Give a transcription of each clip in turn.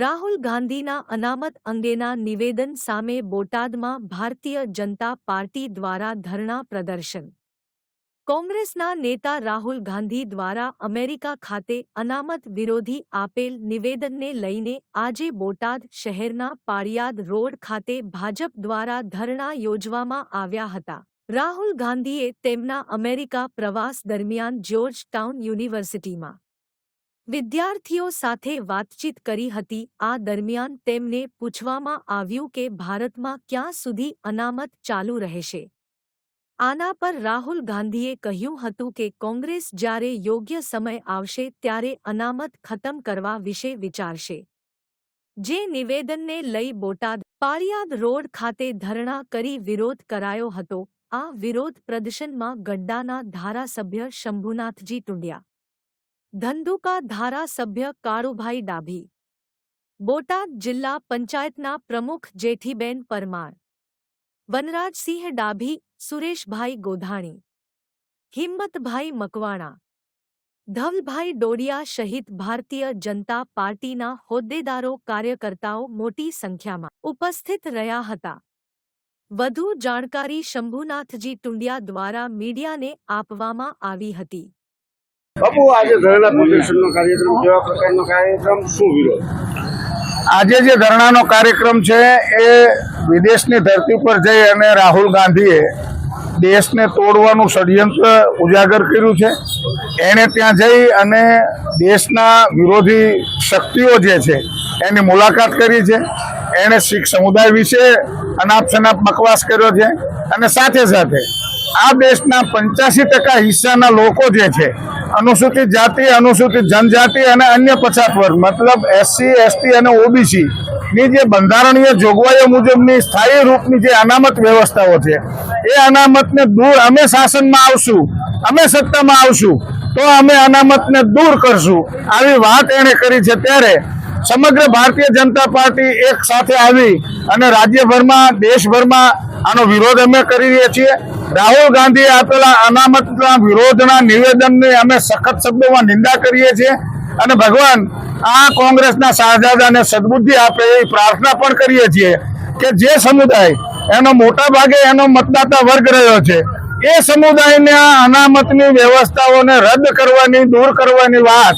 રાહુલ ગાંધીના અનામત અંગેના નિવેદન સામે બોટાદમાં ભારતીય જનતા પાર્ટી દ્વારા ધરણા પ્રદર્શન. કોંગ્રેસના નેતા રાહુલ ગાંધી દ્વારા અમેરિકા ખાતે અનામત વિરોધી આપેલ નિવેદનને લઈને આજે બોટાદ શહેરના પાળિયાદ રોડ ખાતે ભાજપ દ્વારા ધરણા યોજવામાં આવ્યા હતા. રાહુલ ગાંધીએ તેમના અમેરિકા પ્રવાસ દરમિયાન જ્યોર્જ ટાઉન યુનિવર્સિટીમાં વિદ્યાર્થીઓ સાથે વાતચીત કરી હતી. આ દરમિયાન તેમને પૂછવામાં આવ્યું કે ભારતમાં ક્યાં સુધી અનામત ચાલુ રહેશે. આના પર રાહુલ ગાંધીએ કહ્યું હતું કે કોંગ્રેસ જ્યારે યોગ્ય સમય આવશે ત્યારે અનામત ખતમ કરવા વિશે વિચારશે. જે નિવેદનને લઈ બોટાદ, પાળિયાદ રોડ ખાતે ધરણા કરી વિરોધ કરાયો હતો. આ વિરોધ પ્રદર્શનમાં ગડ્ડાના ધારાસભ્ય શંભુનાથજી ટુંડિયા ધંધુકા ધારાસભ્ય કાળુભાઈ ડાભી. બોટાદ જિલ્લા પંચાયતના પ્રમુખ જેઠીબેન પરમાર. વનરાજસિંહ ડાભી, સુરેશભાઈ ગોધાણી. હિંમતભાઈ મકવાણા. ધવલભાઈ ડોડિયા સહિત ભારતીય જનતા પાર્ટીના હોદ્દેદારો કાર્યકર્તાઓ મોટી સંખ્યામાં ઉપસ્થિત રહ્યા હતા. વધુ જાણકારી શંભુનાથજી ટુંડિયા દ્વારા મીડિયાને આપવામાં આવી હતી. બાપુ, આજે ધરણા પ્રદર્શનનો કાર્યક્રમ, કેવા પ્રકારનો કાર્યક્રમ? શું વિરોધ? આજે જે ધરણાનો કાર્યક્રમ છે, એ વિદેશની ધરતી પર જઈ અને રાહુલ ગાંધીએ દેશને તોડવાનું ષડયંત્ર ઉજાગર કર્યું છે. એણે ત્યાં જઈ અને દેશના વિરોધી શક્તિઓ જે છે, એની મુલાકાત કરી છે. એણે શીખ સમુદાય વિશે અનાપ શનાપ બકવાસ કર્યો છે. અને સાથે સાથે આ દેશના પંચ્યાસી ટકા હિસ્સાના લોકો જે છે અનુસૂચિત જાતિ, અનુસૂચિત જનજાતિ અને અન્ય પછાત વર્ગ, મતલબ એસસી એસટી અને ઓબીસી ની જે બંધારણીય જોગવાઈઓ મુજબની સ્થાયી રૂપની જે અનામત વ્યવસ્થાઓ છે, એ અનામતને દૂર અમે શાસનમાં આવશું, અમે સત્તામાં આવશું, તો અમે અનામતને દૂર કરશું. આવી વાત એણે કરી છે ત્યારે સમગ્ર ભારતીય જનતા પાર્ટી એક સાથે આવી અને રાજ્યભરમાં, દેશભરમાં આનો વિરોધ અમે કરી રહ્યા છીએ. રાહુલ ગાંધીએ આપેલા અનામતના વિરોધના નિવેદનની અમે સખત શબ્દોમાં નિંદા કરીએ છીએ અને ભગવાન આ કોંગ્રેસના શાહજાદાને સદબુદ્ધિ આપે એવી પ્રાર્થના પણ કરીએ છીએ કે જે સમુદાય એનો મોટા ભાગે એનો મતદાતા વર્ગ રહ્યો છે, એ સમુદાયને આ અનામતની વ્યવસ્થાઓને રદ કરવાની, દૂર કરવાની વાત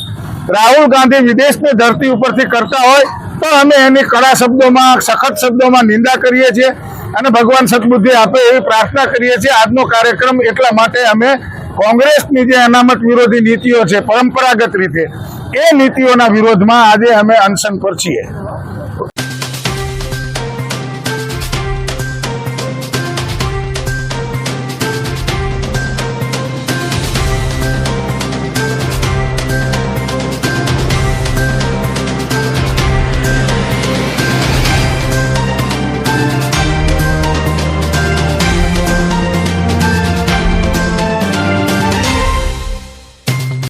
રાહુલ ગાંધી વિદેશની ધરતી ઉપરથી કરતા હોય તો અમે એની કડા શબ્દોમાં, સખત શબ્દોમાં નિંદા કરીએ છીએ. અને ભગવાન સદબુદ્ધિ આપે એવી પ્રાર્થના કરીએ છીએ. આજનો કાર્યક્રમ એટલા માટે અમે કોંગ્રેસની જે અનામત વિરોધી નીતિઓ છે, પરંપરાગત રીતે, એ નીતિઓના વિરોધમાં આજે અમે અનશન પર છીએ.